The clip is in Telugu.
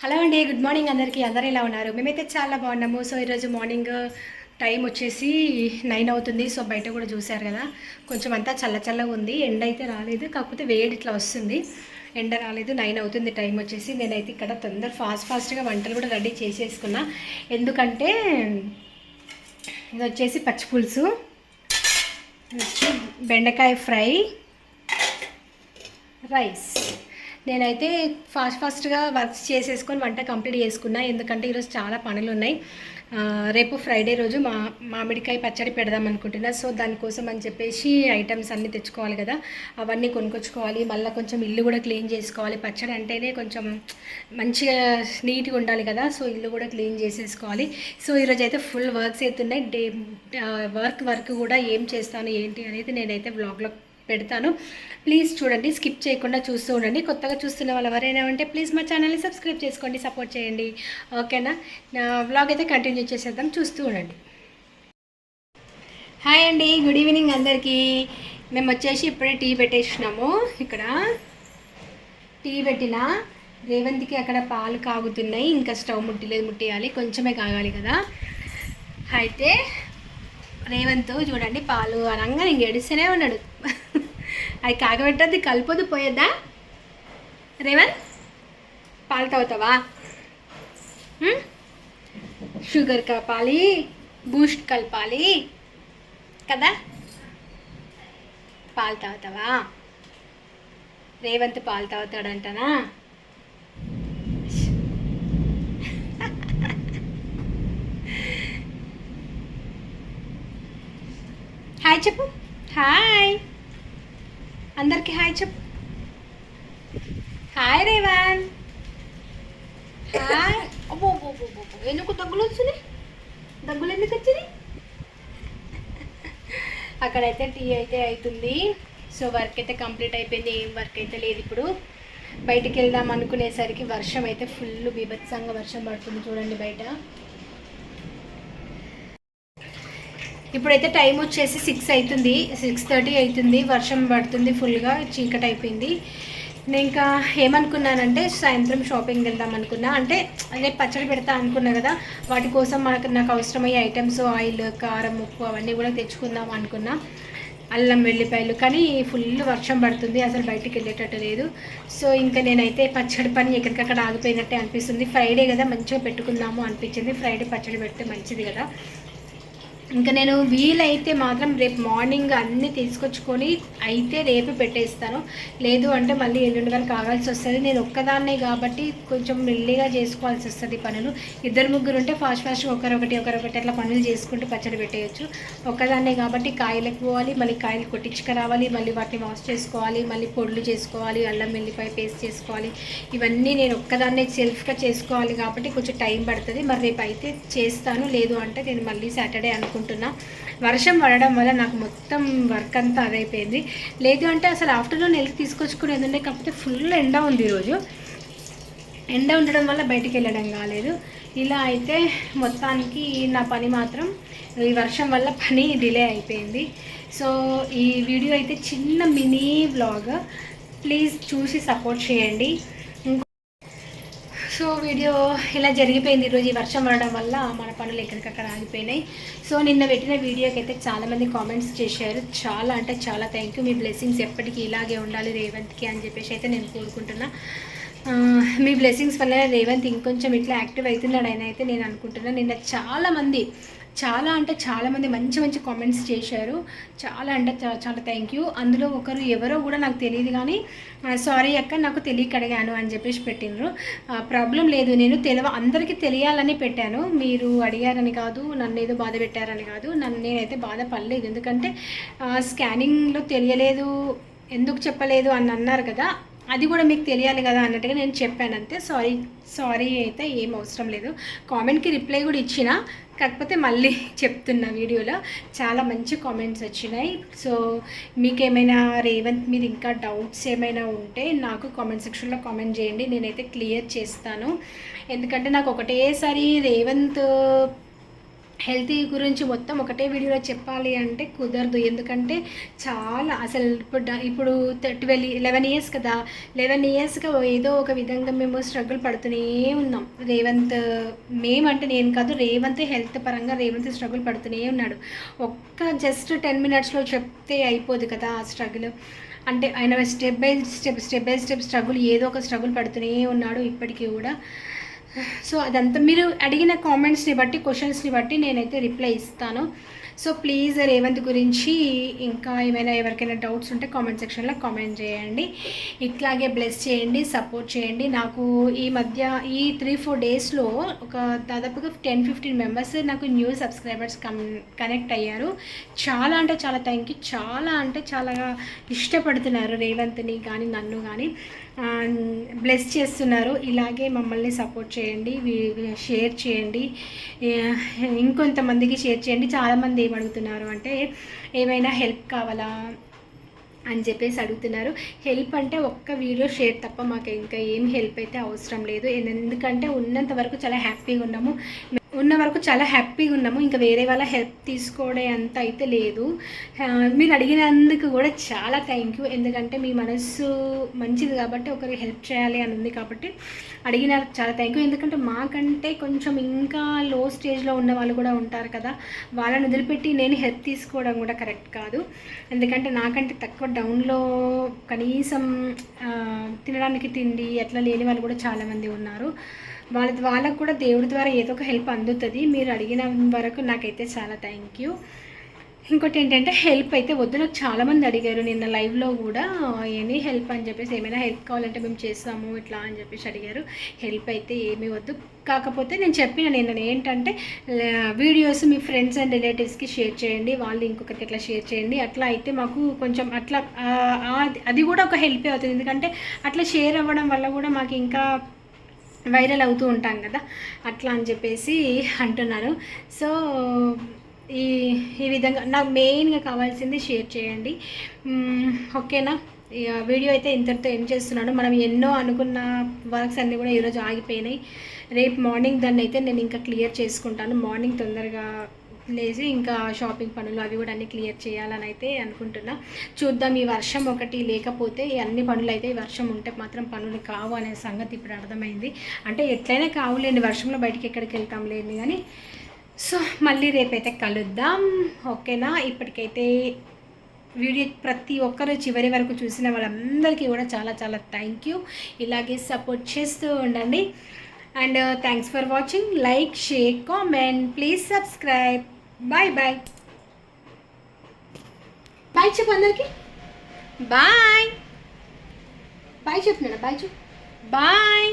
హలో అండి గుడ్ మార్నింగ్ అందరికీ. అందరూ ఎలా ఉన్నారు? మేమైతే చాలా బాగున్నాము. సో ఈరోజు మార్నింగ్ టైం వచ్చేసి నైన్ అవుతుంది. సో బయట కూడా చూశారు కదా కొంచెం అంతా చల్ల చల్లగా ఉంది. ఎండ అయితే రాలేదు. కాకపోతే వేడి ఇట్లా వస్తుంది. ఎండ రాలేదు. నైన్ అవుతుంది టైం వచ్చేసి. నేనైతే ఇక్కడ తొందర ఫాస్ట్ ఫాస్ట్గా వంటలు కూడా రెడీ చేసేసుకున్నా. ఎందుకంటే ఇది వచ్చేసి పచ్చి పులుసు వచ్చి బెండకాయ ఫ్రై రైస్. నేనైతే ఫాస్ట్ ఫాస్ట్గా వర్క్స్ చేసేసుకొని వంట కంప్లీట్ చేసుకున్నా. ఎందుకంటే ఈరోజు చాలా పనులు ఉన్నాయి రేపు ఫ్రైడే రోజు మా మామిడికాయ పచ్చడి పెడదాం అనుకుంటున్నా. సో దానికోసం అని చెప్పేసి ఐటమ్స్ అన్నీ తెచ్చుకోవాలి కదా. అవన్నీ కొనుక్కొచ్చుకోవాలి. మళ్ళీ కొంచెం ఇల్లు కూడా క్లీన్ చేసుకోవాలి. పచ్చడి అంటేనే కొంచెం మంచిగా నీట్గా ఉండాలి కదా. సో ఇల్లు కూడా క్లీన్ చేసేసుకోవాలి. సో ఈరోజు అయితే ఫుల్ వర్క్స్ అవుతున్నాయి డే వర్క్ వర్క్ కూడా ఏం చేస్తాను ఏంటి అనేది నేనైతే బ్లాగ్లో పెడతాను. ప్లీజ్ చూడండి స్కిప్ చేయకుండా చూస్తూ ఉండండి. కొత్తగా చూస్తున్న వాళ్ళు ఎవరైనా ఉంటే ప్లీజ్ మా ఛానల్ని సబ్స్క్రైబ్ చేసుకోండి సపోర్ట్ చేయండి. ఓకేనా నా? వ్లాగ్ అయితే కంటిన్యూ చేసేద్దాం చూస్తూ ఉండండి. హాయ్ అండి గుడ్ ఈవినింగ్ అందరికీ. మేము వచ్చేసి ఇప్పుడే టీ పెట్టేసినాము. ఇక్కడ టీ పెట్టిన రేవంత్కి అక్కడ పాలు కాగుతున్నాయి. ఇంకా స్టవ్ ముట్టిలేదు ముట్టేయాలి. కొంచెమే కాగాలి కదా. అయితే రేవంత్ చూడండి పాలు అనగా ఇంక ఏడిస్తూనే ఉన్నాడు. అది కాగబెట్టద్ది కలిపొద్దు పోయేద్దా? రేవంత్ పాలు తాగుతావా? షుగర్ కలపాలి బూస్ట్ కలపాలి కదా? పాలు తాగుతావా? రేవంత్ పాలు తాగుతాడంటనా? చెప్పు. హాయ్ అందరికి హాయ్ చెప్పు. హాయ్ రేవాన్ హాయ్ అబ్బో అబ్బో, అబ్బో. ఎందుకు దగ్గులు వచ్చినాయి దగ్గులు ఎందుకు వచ్చినాయి? అక్కడైతే టీ అయితే అవుతుంది సో వర్క్ అయితే కంప్లీట్ అయిపోయింది. ఏం వర్క్ అయితే లేదు ఇప్పుడు. బయటికి వెళ్దాం అనుకునేసరికి వర్షం అయితే ఫుల్ బీభత్సంగా వర్షం పడుతుంది చూడండి బయట. ఇప్పుడైతే టైం వచ్చేసి సిక్స్ అవుతుంది. సిక్స్ థర్టీ అవుతుంది. వర్షం పడుతుంది ఫుల్గా చీకటి అయిపోయింది నేను ఇంకా ఏమనుకున్నానంటే సాయంత్రం షాపింగ్ వెళ్దాం అనుకున్నా. అంటే రేపు పచ్చడి పెడతా అనుకున్నా కదా వాటి కోసం మనకు నాకు అవసరమయ్యే ఐటమ్స్ ఆయిల్ కారం ఉప్పు అవన్నీ కూడా తెచ్చుకుందాం అనుకున్నా. అల్లం వెల్లిపాయలు కానీ ఫుల్ వర్షం పడుతుంది. అసలు బయటికి వెళ్ళేటట్టు లేదు. సో ఇంకా నేనైతే పచ్చడి పని ఎక్కడికక్కడ ఆగిపోయినట్టే అనిపిస్తుంది. ఫ్రైడే కదా మంచిగా పెట్టుకుందాము అనిపించింది. ఫ్రైడే పచ్చడి పెడితే మంచిది కదా. ఇంకా నేను వీలైతే మాత్రం రేపు మార్నింగ్ అన్నీ తీసుకొచ్చుకొని అయితే రేపు పెట్టేస్తాను. లేదు అంటే మళ్ళీ ఎల్లుండి వరకు ఆగాల్సి వస్తుంది. నేను ఒక్కదాన్నే కాబట్టి కొంచెం మెల్లిగా చేసుకోవాల్సి వస్తుంది పనులు. ఇద్దరు ముగ్గురు ఉంటే ఫాస్ట్ ఫాస్ట్ ఒకరొకటి ఒకరొకటి అట్లా పనులు చేసుకుంటూ పచ్చడి పెట్టేయచ్చు. ఒక్కదాన్నే కాబట్టి కాయలకు పోవాలి మళ్ళీ కాయలు కొట్టించుకురావాలి మళ్ళీ వాటిని వాష్ చేసుకోవాలి మళ్ళీ పొడులు చేసుకోవాలి అల్లం వెల్లిపాయ పేస్ట్ చేసుకోవాలి. ఇవన్నీ నేను ఒక్కదాన్నే సెల్ఫ్గా చేసుకోవాలి కాబట్టి కొంచెం టైం పడుతుంది. మరి రేపు అయితే చేస్తాను. లేదు అంటే నేను మళ్ళీ సాటర్డే అనుకుంటున్నా. వర్షం పడడం వల్ల నాకు మొత్తం వర్క్ అంతా అదైపోయింది. లేదు అంటే అసలు ఆఫ్టర్నూన్ వెళ్ళి తీసుకొచ్చుకునేది ఉండే కాకపోతే ఫుల్ ఎండ ఉంది ఈరోజు. ఎండ ఉండడం వల్ల బయటికి వెళ్ళడం కాలేదు. ఇలా అయితే మొత్తానికి నా పని మాత్రం ఈ వర్షం వల్ల పని డిలే అయిపోయింది. సో ఈ వీడియో అయితే చిన్న మినీ వ్లాగ్ ప్లీజ్ చూసి సపోర్ట్ చేయండి. సో వీడియో ఇలా జరిగిపోయింది. ఈరోజు ఈ వర్షం పడడం వల్ల మన పనులు ఎక్కడికక్కడ ఆగిపోయినాయి. సో నిన్న పెట్టిన వీడియోకి అయితే చాలామంది కామెంట్స్ చేశారు. చాలా అంటే చాలా థ్యాంక్ యూ మీ బ్లెస్సింగ్స్ ఎప్పటికీ ఇలాగే ఉండాలి రేవంత్కి అని చెప్పేసి అయితే నేను కోరుకుంటున్నా. మీ బ్లెస్సింగ్స్ వల్ల రేవంత్ ఇంకొంచెం ఇట్లా యాక్టివ్ అవుతున్నాడు ఆయన అయితే నేను అనుకుంటున్నాను నిన్న చాలామంది చాలా అంటే చాలామంది మంచి మంచి కామెంట్స్ చేశారు. చాలా అంటే చాలా చాలా థ్యాంక్ యూ అందులో ఒకరు ఎవరో కూడా నాకు తెలియదు కానీ సారీ అక్క నాకు తెలియక అడిగాను అని చెప్పేసి పెట్టినరు ప్రాబ్లం లేదు. నేను తెలివ అందరికీ తెలియాలని పెట్టాను. మీరు అడిగారని కాదు నన్ను ఏదో బాధ పెట్టారని కాదు నన్ను నేనైతే బాధపడలేదు. ఎందుకంటే స్కానింగ్లో తెలియలేదు ఎందుకు చెప్పలేదు అని అన్నారు కదా అది కూడా మీకు తెలియాలి కదా అన్నట్టుగా నేను చెప్పాను అంతే. సారీ సారీ అయితే ఏం అవసరం లేదు. కామెంట్కి రిప్లై కూడా ఇచ్చిన కాకపోతే మళ్ళీ చెప్తున్నా వీడియోలో. చాలా మంచి కామెంట్స్ వచ్చినాయి. సో మీకేమైనా రేవంత్ మీద ఇంకా డౌట్స్ ఏమైనా ఉంటే నాకు కామెంట్ సెక్షన్లో కామెంట్ చేయండి. నేనైతే క్లియర్ చేస్తాను. ఎందుకంటే నాకు ఒకటేసారి రేవంత్ హెల్తీ గురించి మొత్తం ఒకటే వీడియోలో చెప్పాలి అంటే కుదరదు. ఎందుకంటే చాలా అసలు ఇప్పుడు ఇప్పుడు ట్వెల్వ్ లెవెన్ ఇయర్స్ కదా. లెవెన్ ఇయర్స్గా ఏదో ఒక విధంగా మేము స్ట్రగుల్ పడుతూనే ఉన్నాం. రేవంత్ మేమంటే నేను కాదు రేవంత్ హెల్త్ పరంగా రేవంత్ స్ట్రగుల్ పడుతూనే ఉన్నాడు. ఒక్క జస్ట్ టెన్ మినిట్స్లో చెప్తే అయిపోదు కదా ఆ స్ట్రగుల్. అంటే ఆయన step by step step by step struggle ఏదో ఒక స్ట్రగుల్ పడుతూనే ఉన్నాడు ఇప్పటికీ కూడా. సో అదంతా మీరు అడిగిన కామెంట్స్ని బట్టి క్వశ్చన్స్ని బట్టి నేనైతే రిప్లై ఇస్తాను. సో ప్లీజ్ రేవంత్ గురించి ఇంకా ఏమైనా ఎవరికైనా డౌట్స్ ఉంటే కామెంట్ సెక్షన్లో కామెంట్ చేయండి. ఇట్లాగే బ్లెస్ చేయండి సపోర్ట్ చేయండి. నాకు ఈ మధ్య ఈ త్రీ ఫోర్ డేస్లో ఒక దాదాపుగా టెన్ ఫిఫ్టీన్ మెంబర్స్ నాకు న్యూ సబ్స్క్రైబర్స్ కమ్ కనెక్ట్ అయ్యారు. చాలా అంటే చాలా థ్యాంక్ యూ చాలా అంటే చాలా ఇష్టపడుతున్నారు రేవంత్ని కానీ నన్ను కానీ బ్లెస్ చేస్తున్నారు. ఇలాగే మమ్మల్ని సపోర్ట్ చేయండి షేర్ చేయండి. ఇంకొంతమందికి షేర్ చేయండి. చాలామంది ఏం అడుగుతున్నారు అంటే ఏమైనా హెల్ప్ కావాలా అని చెప్పేసి అడుగుతున్నారు. హెల్ప్ అంటే ఒక్క వీడియో షేర్ తప్ప మాకు ఇంకా ఏం హెల్ప్ అయితే అవసరం లేదు. ఎందుకంటే ఉన్నంత వరకు చాలా హ్యాపీగా ఉన్నాము. ఉన్న వరకు చాలా హ్యాపీగా ఉన్నాము. ఇంకా వేరే వాళ్ళ హెల్ప్ తీసుకోవడే అంత అయితే లేదు. మీరు అడిగినందుకు కూడా చాలా థ్యాంక్ యూ ఎందుకంటే మీ మనస్సు మంచిది కాబట్టి ఒకరికి హెల్ప్ చేయాలి అని ఉంది కాబట్టి అడిగిన చాలా థ్యాంక్ యూ ఎందుకంటే మాకంటే కొంచెం ఇంకా లో స్టేజ్లో ఉన్న వాళ్ళు కూడా ఉంటారు కదా వాళ్ళని వదిలిపెట్టి నేను హెల్ప్ తీసుకోవడం కూడా కరెక్ట్ కాదు. ఎందుకంటే నాకంటే తక్కువ డౌన్లో కనీసం తినడానికి తిండి అట్లా లేని వాళ్ళు కూడా చాలామంది ఉన్నారు. వాళ్ళ వాళ్ళకు కూడా దేవుడి ద్వారా ఏదో ఒక హెల్ప్ అందుతుంది. మీరు అడిగిన వరకు నాకైతే చాలా థ్యాంక్ యూ ఇంకోటి ఏంటంటే హెల్ప్ అయితే వద్దు. నాకు చాలామంది అడిగారు నిన్న లైవ్లో కూడా. ఎనీ హెల్ప్ అని చెప్పేసి ఏమైనా హెల్ప్ కావాలంటే మేము చేస్తాము. ఇట్లా అని చెప్పేసి అడిగారు. హెల్ప్ అయితే ఏమీ వద్దు. కాకపోతే నేను చెప్పిన నిన్న ఏంటంటే వీడియోస్ మీ ఫ్రెండ్స్ అండ్ రిలేటివ్స్కి షేర్ చేయండి. వాళ్ళు ఇంకొకరికి ఇట్లా షేర్ చేయండి. అట్లా అయితే మాకు కొంచెం అట్లా అది కూడా ఒక హెల్పే అవుతుంది. ఎందుకంటే అట్లా షేర్ అవ్వడం వల్ల కూడా మాకు ఇంకా వైరల్ అవుతూ ఉంటాం కదా అట్లా అని చెప్పేసి అంటున్నాను సో ఈ ఈ విధంగా నాకు మెయిన్గా కావాల్సింది షేర్ చేయండి. ఓకేనా? ఇక వీడియో అయితే ఇంతటితో ఏం చేస్తున్నాను. మనం ఎన్నో అనుకున్న వర్క్స్ అన్నీ కూడా ఈరోజు ఆగిపోయినాయి. రేపు మార్నింగ్ దాన్ని అయితే నేను ఇంకా క్లియర్ చేసుకుంటాను. మార్నింగ్ తొందరగా లేచి ఇంకా షాపింగ్ పనులు అవి కూడా అన్ని క్లియర్ చేయాలని అయితే అనుకుంటున్నా. చూద్దాం ఈ వర్షం ఒకటి లేకపోతే అన్ని పనులు అయితే ఈ వర్షం ఉంటే మాత్రం పనులు కావు అనే సంగతి ఇప్పుడు అర్థమైంది. అంటే ఎట్లయినా కావులేండి వర్షంలో బయటికి ఎక్కడికి వెళ్తాం లేండి కానీ. సో మళ్ళీ రేపైతే కలుద్దాం ఓకేనా? ఇప్పటికైతే వీడియో ప్రతి ఒక్కరు చివరి వరకు చూసిన వాళ్ళందరికీ కూడా చాలా చాలా థ్యాంక్ యూ. ఇలాగే సపోర్ట్ చేస్తూ ఉండండి. And thanks for watching. Like share comment. Please subscribe. Bye bye bye చెప్పు అందరికి. బాయ్ బాయ్ చెప్తున్నాడు బాయ్ చెప్పు. బాయ్